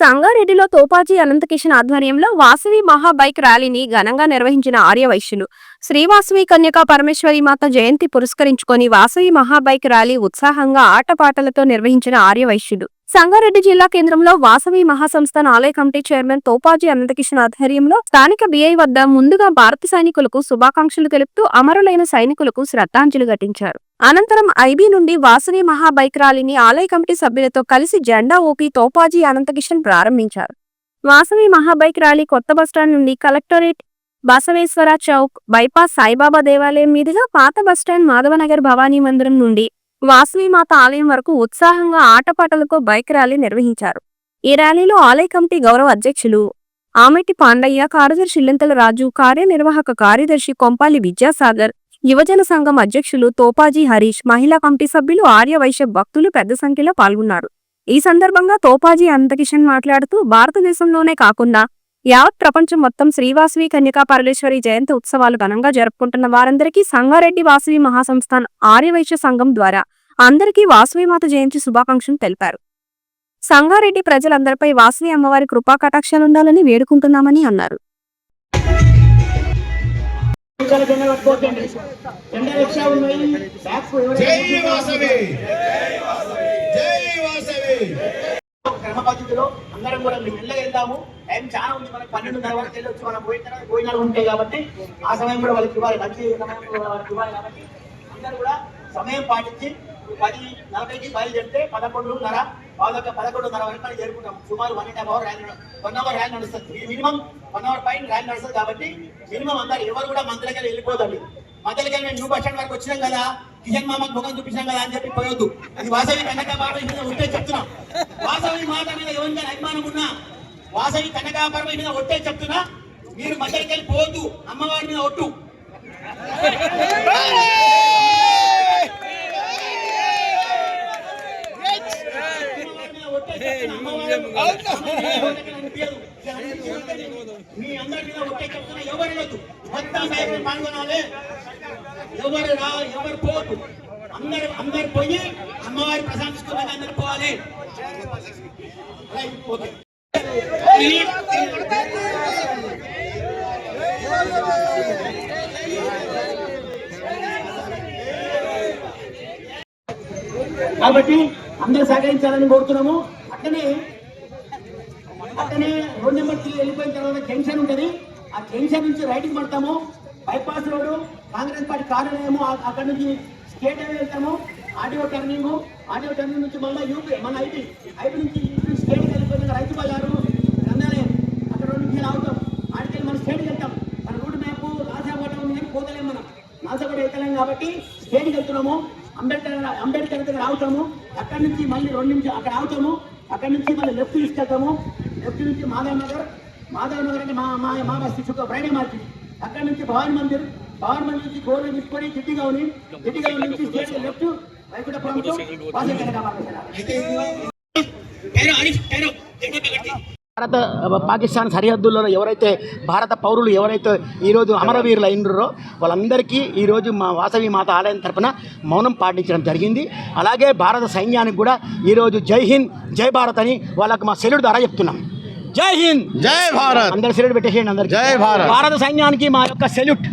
సంగారెడ్డిలో తోపాజీ అనంతకిషన్ ఆధ్వర్యంలో వాసవి మహా బైక్ ర్యాలీని ఘనంగా నిర్వహించిన ఆర్యవైశ్యులు. శ్రీవాసవి కన్యకా పరమేశ్వరి మాత జయంతి పురస్కరించుకొని వాసవి మహా బైక్ ర్యాలీ ఉత్సాహంగా ఆటపాటలతో నిర్వహించిన ఆర్యవైశ్యుడు. సంగారెడ్డి జిల్లా కేంద్రంలో వాసవి మహాసంస్థాన ఆలయ కమిటీ చైర్మన్ తోపాజీ అనంతకిషన్ ఆధ్వర్యంలో స్థానిక బిఐ వద్ద ముందుగా భారత సైనికులకు శుభాకాంక్షలు తెలుపుతూ అమరులైన సైనికులకు శ్రద్ధాంజలి ఘటించారు. అనంతరం ఐబీ నుండి వాసవి మహా బైక్ ర్యాలీని ఆలయ కమిటీ సభ్యులతో కలిసి జెండా ఊపి తోపాజీ అనంతకిషన్ ప్రారంభించారు. వాసవి మహా బైక్ ర్యాలీ కొత్త బస్టాండ్ నుండి కలెక్టరేట్ బసవేశ్వర చౌక్ బైపాస్ సాయిబాబా దేవాలయం మీదుగా పాత బస్టాండ్ మాధవనగర్ భవానీ మందిరం నుండి వాసవి మాత ఆలయం వరకు ఉత్సాహంగా ఆటపాటలతో బైక్ ర్యాలీ నిర్వహించారు. ఈ ర్యాలీలో ఆలయ కమిటీ గౌరవ అధ్యక్షులు ఆమెటి పాండయ్య కార్యదర్శి ఇల్లెంతల రాజు కార్యనిర్వాహక కార్యదర్శి కొంపాలి విద్యాసాగర్ యువజన సంఘం అధ్యక్షులు తోపాజీ హరీష్ మహిళా కమిటీ సభ్యులు ఆర్యవైశ్య భక్తులు పెద్ద సంఖ్యలో పాల్గొన్నారు. ఈ సందర్భంగా తోపాజీ అనంతకిషన్ మాట్లాడుతూ భారతదేశంలోనే కాకుండా యావత్ ప్రపంచం మొత్తం శ్రీవాసవి కన్యకా పరమేశ్వరి జయంతి ఉత్సవాలు ఘనంగా జరుపుకుంటున్న వారందరికీ సంగారెడ్డి వాసవి మహాసంస్థాన్ ఆర్యవైశ్య సంఘం ద్వారా అందరికీ వాసవి మాత జయంతి శుభాకాంక్షలు తెలిపారు. సంగారెడ్డి ప్రజలందరిపై వాసవి అమ్మవారి కృపా కటాక్షాలుండాలని వేడుకుంటున్నామని అన్నారు. జై వాసవి! జై వాసవి! క్రమ పద్ధతిలో అందరం కూడా మేము మెల్లగా వెళ్దాము. టైం చాలా ఉంది మనకి పన్నెండున్నర వరకు వెళ్ళొచ్చు. మనం పోయిన తర్వాత భోజనాలు ఉంటాయి కాబట్టి ఆ సమయం కూడా వాళ్ళకి ఇవ్వాలి. మంచి సమయం కూడా వాళ్ళకి ఇవ్వాలి కాబట్టి అందరూ కూడా సమయం పాటించి పది నలభైకి బయలుదేరితే పదకొండున్నర వాళ్ళకి పదకొండున్నర వరకు మనం చేరుకుంటాం. సుమారు one and half hour rally one hour rally నడుస్తుంది. మినిమం వన్ అవర్ పైన ర్యాలీ నడుస్తుంది కాబట్టి మినిమం అందరు ఎవరు కూడా మంత్రులకి వెళ్ళిపోదండి. మధ్యలోకి వెళ్ళి న్యూ బస్ స్టాండ్ వరకు వచ్చినాం కదా కిషన్ మామకు ముఖం చూపించాం కదా అని చెప్పి పోయొద్దు. అది వాసవి కనక మీద ఉంటే చెప్తున్నా. వాసవి మాట మీద ఎవరికైనా అభిమానం ఉన్నా వాసవి కనకా పరమై మీద ఒట్టే చెప్తున్నా మీరు మధ్యలోకి వెళ్ళి పోవద్దు. అమ్మవారి మీద ఒట్టు. ఒట్టే. మీ అందరి మీద ఒట్టే చెప్తున్నా ఎవరు మొత్తం సైకిల్ పాల్గొనాలి. ఎవరు రా ఎవరు పోదు అందరు అందరు పోయి అమ్మవారి ప్రశాంతించుకోవాలి అందరు పోవాలి. ఓకే. కాబట్టి అందరూ సహకరించాలని కోరుతున్నాము. అట్లనే అట్లనే రెండు నెంబర్ వెళ్ళిపోయిన తర్వాత టెన్షన్ ఉంటుంది. ఆ జంక్షన్ నుంచి రైట్కి పడతాము బైపాస్ రోడ్డు కాంగ్రెస్ పార్టీ కార్యాలయము అక్కడ నుంచి స్టేట్ హైవే వెళ్తాము. ఆడియో టర్నింగ్ ఆడియో టర్నింగ్ నుంచి మళ్ళీ యూపీ మన ఐటీ ఐటీ నుంచి స్టేట్ స్టేట్కి వెళ్ళిపోయిన రైతు బజారు గ్రంథాలయం అక్కడ రెండు నుంచి అవుతాం. ఆడికి మనం స్టేట్కి వెళ్తాం. మన రూట్ మ్యాప్ నాసాగోట ఉంది కానీ పోతలేం మనం. నాసాగోట వెళ్తలేం కాబట్టి స్టేట్కి వెళ్తున్నాము. అంబేద్కర్ అంబేద్కర్ దగ్గర ఆగుతాము. అక్కడ నుంచి మళ్ళీ రెండు నిమిషం అక్కడ ఆగుతాము. అక్కడ నుంచి మళ్ళీ లెఫ్ట్ తీసుకెళ్తాము. లెఫ్ట్ నుంచి మాధవ్ నగర్ మాధవ్ నగర్ అంటే మా మా మా బస్తీ చుట్టూ ఫ్రైడే మార్కెట్ అక్కడ నుంచి భవాని మందిర్ భవాని మందిర్ నుంచి గోల్డ్ తీసుకొని జిడ్డిగౌని జిడ్డిగౌని నుంచి లెఫ్ట్ వైకుంఠపురం భారత పాకిస్తాన్ సరిహద్దుల్లో ఎవరైతే భారత పౌరులు ఎవరైతే ఈరోజు అమరవీరులు అయినరో వాళ్ళందరికీ ఈరోజు మా వాసవి మాత ఆలయం తరపున మౌనం పాటించడం జరిగింది. అలాగే భారత సైన్యానికి కూడా ఈరోజు జై హింద్ జై భారత్ అని వాళ్ళకు మా సెల్యూట్ ద్వారా చెప్తున్నాం. జై హింద్ జై భారత్ అందరు సెల్యూట్ పెట్టేసేయండి అందరికి జై భారత్. భారత సైన్యానికి మా యొక్క సెల్యూట్